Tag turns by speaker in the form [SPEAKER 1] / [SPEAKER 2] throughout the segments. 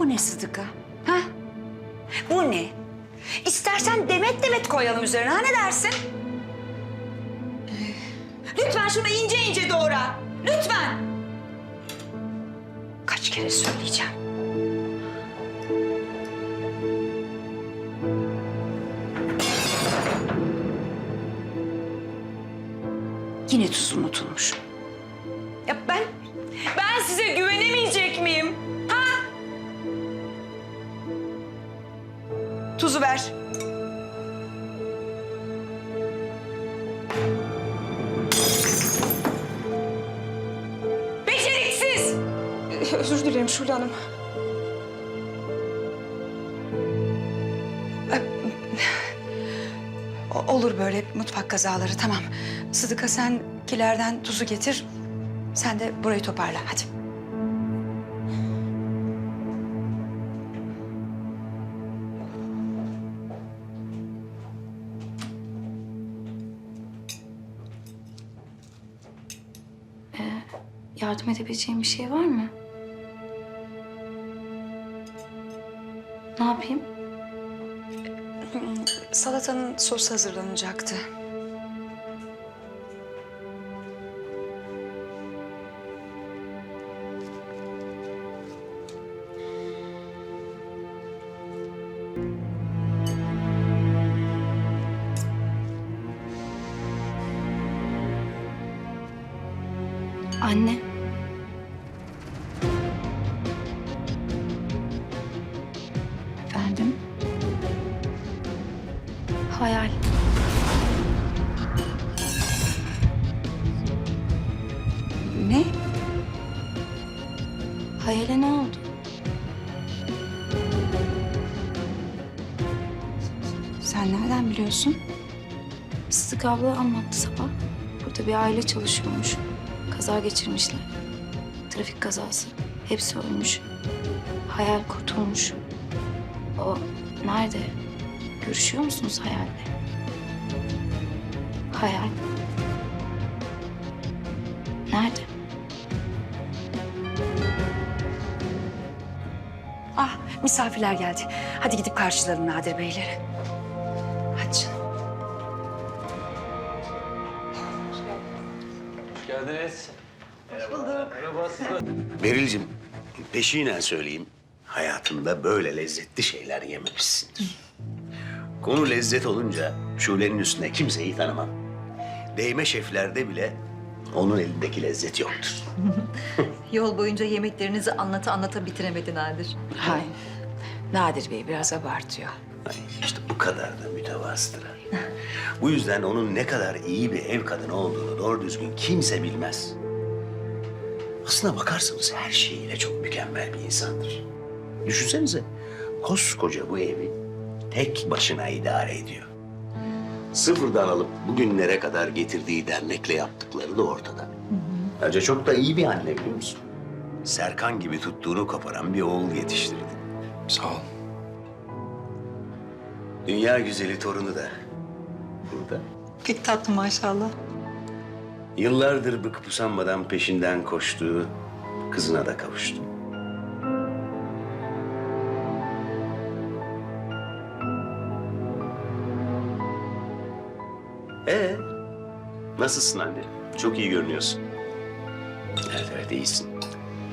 [SPEAKER 1] Bu ne Sıdıka? Ha? Bu ne? İstersen demet demet koyalım üzerine. Ha ne dersin? Lütfen şunu ince ince doğra. Lütfen. Kaç kere söyleyeceğim. Yine tuz unutulmuş. Tuzu ver. Beceriksiz! Özür dilerim Şule Hanım. O- Olur böyle mutfak kazaları tamam. Sıdıka sen kilerden tuzu getir. Sen de burayı toparla hadi.
[SPEAKER 2] Yardım edebileceğim bir şey var mı? Ne yapayım?
[SPEAKER 1] Salatanın sosu hazırlanacaktı.
[SPEAKER 2] Anne.
[SPEAKER 1] Efendim?
[SPEAKER 2] Hayal.
[SPEAKER 1] Ne?
[SPEAKER 2] Hayale ne oldu?
[SPEAKER 1] Sen nereden biliyorsun?
[SPEAKER 2] Sıdık abla anlattı sabah. Burada bir aile çalışıyormuş. Kaza geçirmişler. Trafik kazası. Hepsi ölmüş. Hayal kurtulmuş. O nerede? Görüşüyor musunuz hayalle? Hayal. Nerede?
[SPEAKER 1] Ah misafirler geldi. Hadi gidip karşılayalım Nadir Beyleri. Hadi canım.
[SPEAKER 3] geldiniz.
[SPEAKER 4] Beril'cim peşinen söyleyeyim. Hayatında böyle lezzetli şeyler yememişsindir. Konu lezzet olunca Şule'nin üstüne kimseyi tanımam. Değme şeflerde bile onun elindeki lezzet yoktur.
[SPEAKER 5] Yol boyunca yemeklerinizi anlata anlata bitiremedi Nadir.
[SPEAKER 1] Hay. Nadir Bey biraz abartıyor.
[SPEAKER 4] Ay, işte bu kadar da mütevazıdır. Bu yüzden onun ne kadar iyi bir ev kadını olduğunu doğru düzgün kimse bilmez. Aslına bakarsanız her şeyiyle çok mükemmel bir insandır. Düşünsenize koskoca bu evi tek başına idare ediyor. Sıfırdan alıp bugünlere kadar getirdiği dernekle yaptıkları da ortada. Ayrıca çok da iyi bir anne biliyor musun? Serkan gibi tuttuğunu koparan bir oğul yetiştirdi.
[SPEAKER 3] Sağ ol.
[SPEAKER 4] Dünya güzeli torunu da burada.
[SPEAKER 5] Pek tatlı maşallah.
[SPEAKER 4] Yıllardır bıkıp usanmadan peşinden koştuğu kızına da kavuştu. Ee, nasılsın anne? Çok iyi görünüyorsun. Evet, evet iyisin.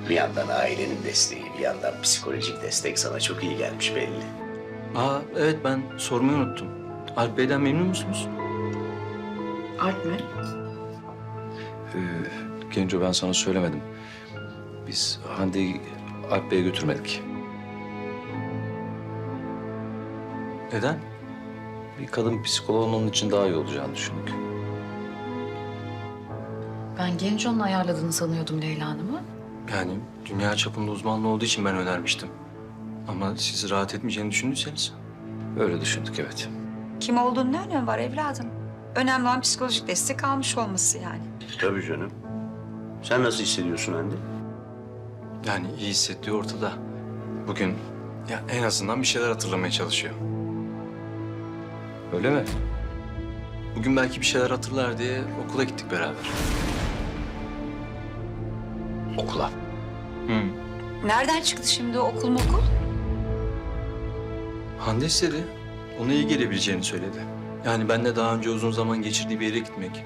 [SPEAKER 4] Bir yandan ailenin desteği, bir yandan psikolojik destek sana çok iyi gelmiş belli.
[SPEAKER 3] Aa evet ben sormayı unuttum. Alp Bey'den memnun musunuz?
[SPEAKER 1] Alp mi?
[SPEAKER 3] Ee, Genco ben sana söylemedim. Biz Hande'yi Alp Bey'e götürmedik. Neden? Bir kadın psikoloğun onun için daha iyi olacağını düşündük.
[SPEAKER 6] Ben Genco'nun ayarladığını sanıyordum Leyla Hanım'ı.
[SPEAKER 3] Yani dünya çapında uzmanlığı olduğu için ben önermiştim. Ama siz rahat etmeyeceğini düşündüyseniz öyle düşündük evet.
[SPEAKER 1] Kim olduğunu ne önemi var evladım? Önemli olan psikolojik destek almış olması yani.
[SPEAKER 4] Tabii canım. Sen nasıl hissediyorsun anne?
[SPEAKER 3] Yani iyi hissettiği ortada. Bugün ya en azından bir şeyler hatırlamaya çalışıyor. Öyle mi? Bugün belki bir şeyler hatırlar diye okula gittik beraber.
[SPEAKER 4] Okula.
[SPEAKER 3] Hı.
[SPEAKER 2] Nereden çıktı şimdi o okul mokul?
[SPEAKER 3] Hande istedi. Ona iyi gelebileceğini söyledi. Yani benle daha önce uzun zaman geçirdiği bir yere gitmek,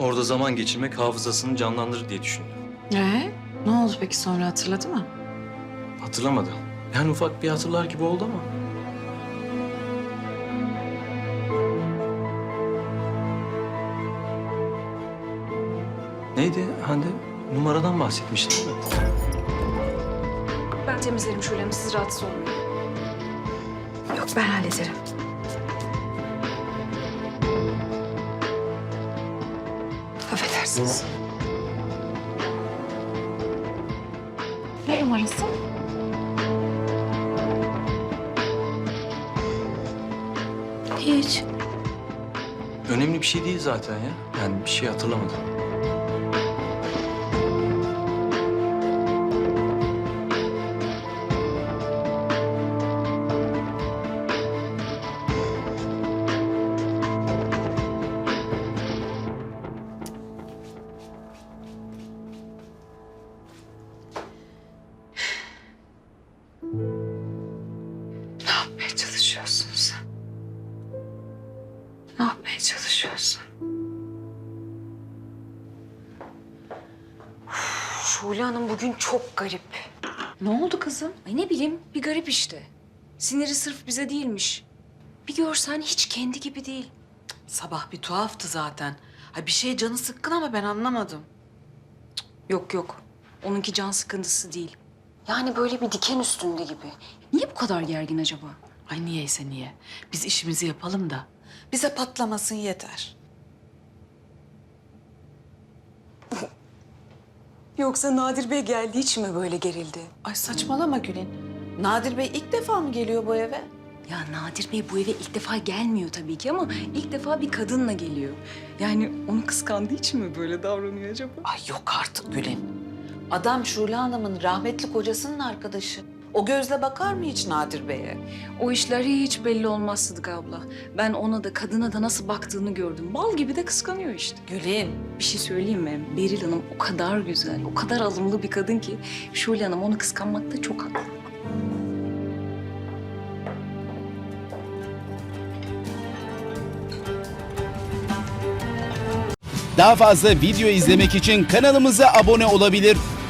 [SPEAKER 3] orada zaman geçirmek hafızasını canlandırır diye düşündü.
[SPEAKER 6] Ee, ne oldu peki sonra hatırladı mı?
[SPEAKER 3] Hatırlamadı. Yani ufak bir hatırlar gibi oldu ama. Neydi Hande? Numaradan bahsetmiştin değil mi?
[SPEAKER 2] Ben temizlerim Şule Hanım. Siz rahatsız olmayın. Yok ben hallederim. Affedersiniz.
[SPEAKER 6] Ne numarası?
[SPEAKER 2] Hiç.
[SPEAKER 3] Önemli bir şey değil zaten ya. Yani bir şey hatırlamadım.
[SPEAKER 2] Çalışıyorsun? Şule Hanım bugün çok garip.
[SPEAKER 6] Ne oldu kızım?
[SPEAKER 2] Ay ne bileyim bir garip işte. Siniri sırf bize değilmiş. Bir görsen hiç kendi gibi değil.
[SPEAKER 7] Sabah bir tuhaftı zaten. Ha bir şey canı sıkkın ama ben anlamadım.
[SPEAKER 2] Yok yok. Onunki can sıkıntısı değil. Yani böyle bir diken üstünde gibi. Niye bu kadar gergin acaba?
[SPEAKER 7] Ay niyeyse niye. Biz işimizi yapalım da bize patlamasın yeter.
[SPEAKER 2] Yoksa Nadir Bey geldiği için mi böyle gerildi?
[SPEAKER 7] Ay saçmalama Gül'ün. Nadir Bey ilk defa mı geliyor bu eve?
[SPEAKER 2] Ya Nadir Bey bu eve ilk defa gelmiyor tabii ki ama ilk defa bir kadınla geliyor. Yani onu kıskandığı için mi böyle davranıyor acaba?
[SPEAKER 7] Ay yok artık Gül'ün. Adam Şule Hanım'ın rahmetli kocasının arkadaşı. O gözle bakar mı hiç Nadir Bey'e?
[SPEAKER 2] O işler hiç belli olmaz Sıdık abla. Ben ona da kadına da nasıl baktığını gördüm. Bal gibi de kıskanıyor işte.
[SPEAKER 7] Gül'ün.
[SPEAKER 2] Bir şey söyleyeyim mi? Beril Hanım o kadar güzel, o kadar alımlı bir kadın ki... ...Şule Hanım onu kıskanmakta çok haklı.
[SPEAKER 8] Daha fazla video izlemek için kanalımıza abone olabilir.